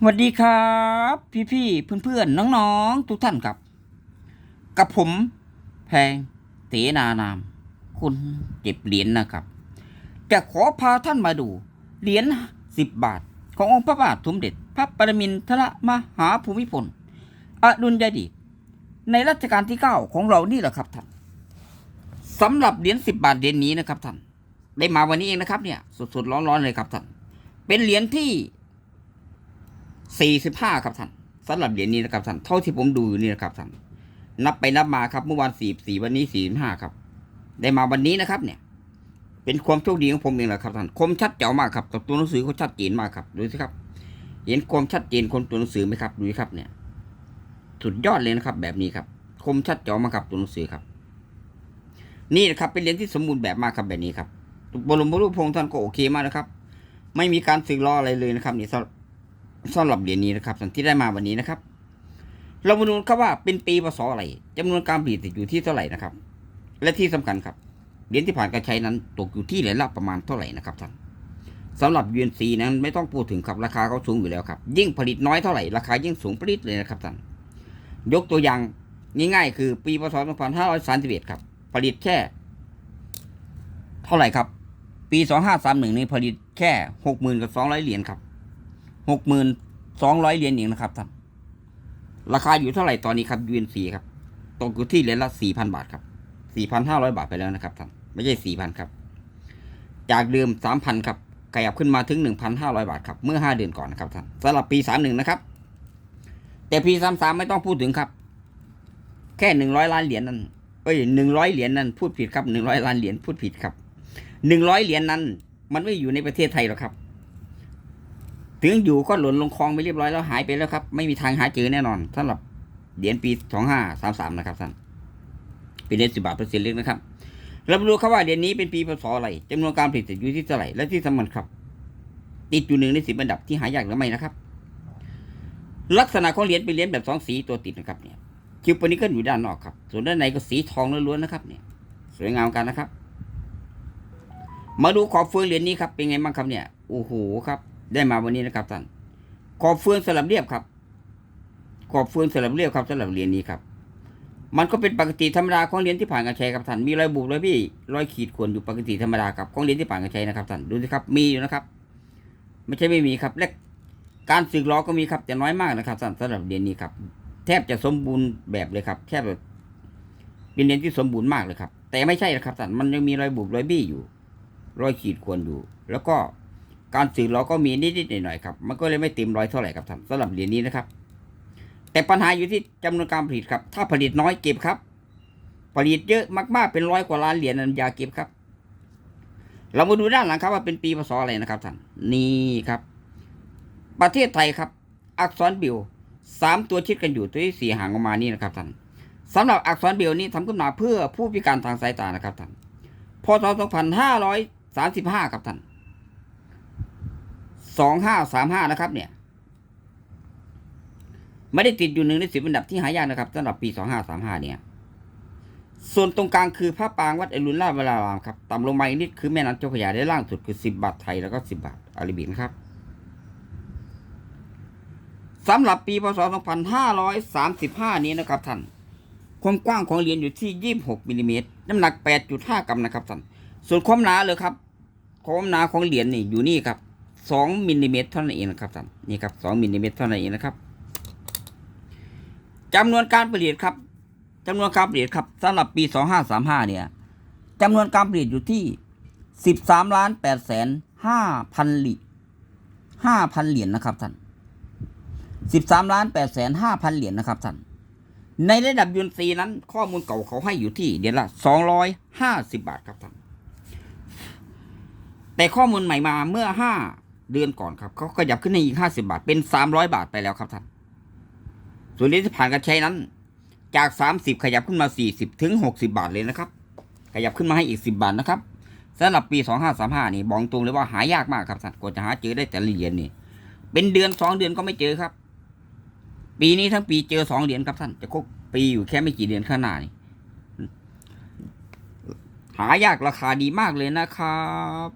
สวัสดีครับ พี่ๆเพื่อนๆน้องๆทุกท่านครับ กับผมแพงเสนานาม คุณเก็บเหรียญนะครับ จะขอพาท่านมาดู เหรียญสิบบาท ขององค์พระบาทสมเด็จ พระปรมินทรมหาภูมิพลอดุลยเดชในรัชกาลที่เก้าของเรานี่แหละครับท่านสำหรับเหรียญสิบบาทเหรียญนี้นะครับท่านได้มาวันนี้เองนะครับเนี่ยสดๆร้อนๆเลยครับท่านเป็นเหรียญที่ สี่สิบห้าครับท่านสำหรับเหรียญนี้นะครับท่านเท่าที่ผมดูอยู่นี่นะครับท่านนับไปนับมาครับเมื่อวานสี่สี่วันนี้สี่ห้าครับ ได้มาวันนี้นะครับ เนี่ย เป็นความโชคดีของผมเองแหละครับท่านคมชัดเจ๋วมากครับกับตัวหนังสือเขาชัดเจนมากครับดูสิครับ เห็นความชัดเจนคนตัวหนังสือไหมครับดูสิครับ เนี่ย สุดยอดเลยนะครับ แบบนี้ครับ คมชัดเจ๋วมากครับตัวหนังสือครับ นี่นะครับเป็นเหรียญที่สมบูรณ์แบบมากครับแบบนี้ครับบรมรูปพงษ์ท่านก็โอเคมากนะครับ ไม่มีการสึกล้ออะไรเลยนะครับนี่สำหรับ สำหรับเหรียญนี้นะครับส่วนที่ได้มาวันนี้นะครับ เรามาดูครับว่าเป็นปีพศอะไรจำนวนการผลิตอยู่ที่เท่าไหร่นะครับ และที่สำคัญครับเหรียญที่ผ่านการใช้นั้นตกอยู่ที่เหรียญละประมาณเท่าไหร่นะครับท่านสำหรับ UNC นั้นไม่ต้องพูดถึงครับราคาเขาสูงอยู่แล้วครับยิ่งผลิตน้อยเท่าไหร่ราคายิ่งสูงปริ๊ดเลยนะครับท่านยกตัวอย่างง่ายๆ คือปีพศ2531ครับผลิตแค่ เท่าไหร่ครับ ปี 2531นี่ผลิตแค่ 60,000กับ200 เหรียญครับ หกหมื่นสองร้อยเหรียญเองนะครับท่านราคาอยู่เท่าไหร่ตอนนี้ครับ UNC ครับตกอยู่ที่เหรียญละสี่พันบาทครับสี่พันห้าร้อยบาทไปแล้วนะครับท่านไม่ใช่สี่พันครับ จากเดิมสามพันครับขยับขึ้นมาถึงหนึ่งพันห้าร้อยบาทครับเมื่อห้าเดือนก่อนนะครับท่านสำหรับปีสามหนึ่งนะครับแต่ปีสามสามไม่ต้องพูดถึงครับ แค่หนึ่งร้อยล้านเหรียญนั้นเอ้ยหนึ่งร้อยเหรียญนั้นพูดผิดครับหนึ่งร้อยล้านเหรียญพูดผิดครับหนึ่งร้อยเหรียญนั้น มันไม่อยู่ในประเทศไทยหรอกครับ ถึงอยู่ก็หล่นลงคลองไปเรียบร้อยแล้วหายไปแล้วครับ ไม่มีทางหาเจอแน่นอนสำหรับเหรียญปีสองห้าสามสามนะครับท่านเป็นเหรียญสิบบาทเปอร์เซ็นต์เล็กนะครับเรามาดูครับว่าเหรียญนี้เป็นปีพศอะไรจำนวนการผลิตอยู่ที่เท่าไหร่และที่สำคัญครับ ติดอยู่หนึ่งในสิบอันดับที่หายากหรือไม่นะครับ ลักษณะของเหรียญเป็นเหรียญแบบสองสีตัวติดนะครับเนี่ยคิวปนิเกิลอยู่ด้านนอกครับ ส่วนด้านในก็สีทองล้วนๆนะครับเนี่ยสวยงามกันนะครับ มาดูขอบเฟืองเหรียญนี้ครับเป็นไงบ้างครับเนี่ยโอ้โหครับ ได้มาวันนี้นะครับท่านขอบเฟืองสลับเรียบครับ ขอบเฟืองสลับเรียบครับสำหรับเหรียญนี้ครับ มันก็เป็นปกติธรรมดาของเหรียญที่ผ่านการใช้ครับท่านมีรอยบุบรอยพี่รอยขีดข่วนอยู่ปกติธรรมดาครับของเหรียญที่ผ่านการใช้นะครับท่านดูสิครับ มีอยู่นะครับ ไม่ใช่ไม่มีครับและการสึกล้อก็มีครับแต่น้อยมากนะครับท่านสำหรับเหรียญนี้ครับ แทบจะสมบูรณ์แบบเลยครับแทบแบบเป็นเหรียญที่สมบูรณ์มากเลยครับ แต่ไม่ใช่นะครับท่านมันยังมีรอยบุบรอยบี้อยู่ รอยขีดข่วนอยู่ แล้วก็ การสื่อเราก็มีนิดๆหน่อยๆครับ มันก็เลยไม่เต็มร้อยเท่าไหร่ครับท่านสำหรับเหรียญนี้นะครับ แต่ปัญหาอยู่ที่จำนวนการผลิตครับ ถ้าผลิตน้อยเก็บครับ ผลิตเยอะมากๆเป็นร้อยกว่าล้านเหรียญนั้นยาเก็บครับ เรามาดูด้านหลังครับว่าเป็นปีพศอะไรนะครับท่านนี่ครับ ประเทศไทยครับ อักษรบิวสามตัวชิดกันอยู่ตัวที่สี่ห่างออกมานี่นะครับท่านสำหรับอักษรบิวนี้ทำขึ้นมาเพื่อผู้พิการทางสายตานะครับท่านพศ2535 ครับท่าน สองห้าสามห้านะครับ เนี่ย ไม่ได้ติดอยู่หนึ่งในสิบอันดับที่หายากนะครับสำหรับปีสองห้าสามห้าเนี่ย ส่วนตรงกลางคือพระปางวัดอรุณราชวรารามครับต่ำลงมาอีกนิดคือแม่น้ำเจ้าพระยาได้ล่างสุดคือสิบบาทไทยแล้วก็สิบบาทอาราบินครับสำหรับปีพศสองพันห้าร้อยสามสิบห้านี้นะครับท่าน ความกว้างของเหรียญอยู่ที่ยี่สิบหกมิลลิเมตรน้ำหนักแปดจุดห้ากรัมนะครับท่าน ส่วนความหนาเลยครับ ความหนาของเหรียญนี่อยู่นี่ครับ สองมิลลิเมตรเท่านั้นเองนะครับท่านนี่ครับสองมิลลิเมตรเท่านั้นเองนะครับจำนวนการผลิตครับจำนวนการผลิตครับสำหรับปีสองห้าสามห้าเนี่ยจำนวนการผลิตอยู่ที่สิบสามล้านแปดแสนห้าพันหลีห้าพันเหรียญนะครับท่านสิบสามล้านแปดแสนห้าพันเหรียญนะครับท่านในระดับยูนซีนั้นข้อมูลเก่าเขาให้อยู่ที่เดือนละสองร้อยห้าสิบบาทครับท่านแต่ข้อมูลใหม่มาเมื่อห้า เดือนก่อนครับเขาขยับขึ้นในอีกห้าสิบาท เป็นสามร้อยบาทไปแล้วครับท่านส่วนเหรียญที่ผ่านการใช้นั้น จากสามสิบขยับขึ้นมาสี่สิบถึงหกสิบาทเลยนะครับ ขยับขึ้นมาให้อีกสิบาทนะครับสำหรับปีสองห้าสามห้านี่บอกตรงเลยว่าหายากมากครับท่านกว่าจะหาเจอได้แต่ละเหรียญนี่เป็นเดือนสองเดือนก็ไม่เจอครับ ปีนี้ทั้งปีเจอสองเหรียญครับท่านจะครบปีอยู่แค่ไม่กี่เดือนข้างหน้านี่หายากราคาดีมากเลยนะครับ